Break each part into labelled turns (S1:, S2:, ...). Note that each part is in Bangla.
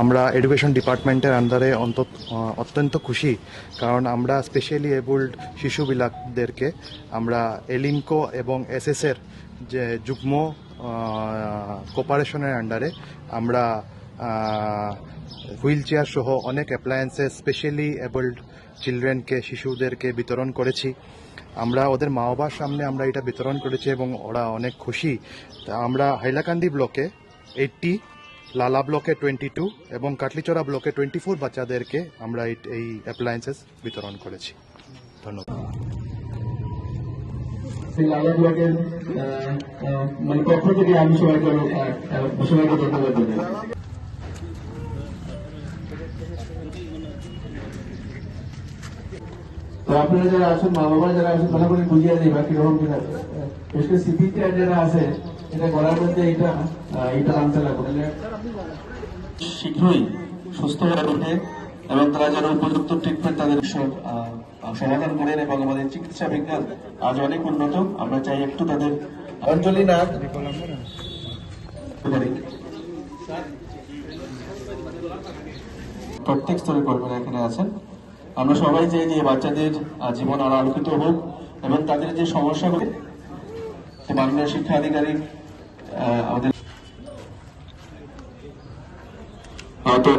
S1: আমরা এডুকেশন ডিপার্টমেন্টের আন্ডারে অন্তত অত্যন্ত খুশি, কারণ আমরা স্পেশালি এবল্ড শিশুবিলাকদেরকে আমরা এলিনকো এবং এসএসের যে যুগ্ম কোপারেশনের আন্ডারে আমরা হুইল চেয়ার সহ অনেক অ্যাপ্লায়েন্সেস স্পেশালি এবল্ড চিলড্রেনকে শিশুদেরকে বিতরণ করেছি। আমরা ওদের মা বাবার সামনে আমরা এটা বিতরণ করেছি এবং ওরা অনেক খুশি। আমরা হাইলাকান্দি ব্লকে এইটটি লালা ব্লকে টোয়েন্টি টু এবং কাটলিচড়া ব্লকে টোয়েন্টি ফোর বাচ্চাদেরকে আমরা এই- অ্যাপ্লায়েন্সেস বিতরণ করেছি। ধন্যবাদ।
S2: মানে আপনারা যারা আছেন মা বাবা যারা আছেন, ভালো বুঝিয়ে দিই বাকি রকম যারা আছে শীঘ্রই সুস্থ হয়ে ওঠে এবং তারা যেন উপযুক্ত ট্রিটমেন্ট তাদের সমাধান করেন এবং আমাদের চিকিৎসা বিজ্ঞান আজ অনেক উন্নত। আমরা চাই একটু তাদের অঞ্জলি নাথ। প্রত্যেক স্তরের কর্মীরা এখানে আছেন। আমরা সবাই চাই যে বাচ্চাদের জীবন আরও আলোকিত হোক এবং তাদের যে সমস্যাগুলো, মাননীয় শিক্ষা আধিকারিক আমাদের তো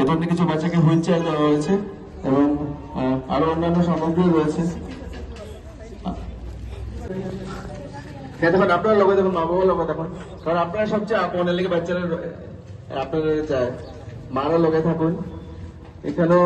S2: এ ধরনের কিছু বাচ্চাকে হুইল চেয়ার দেওয়া হয়েছে এবং আরও অন্যান্য সামগ্রী রয়েছে। হ্যাঁ দেখুন, আপনারা লগে দেখুন সবচেয়ে এর লেগে বাচ্চারা আপনারা চায় মারা লগে থাকুন। এখানেও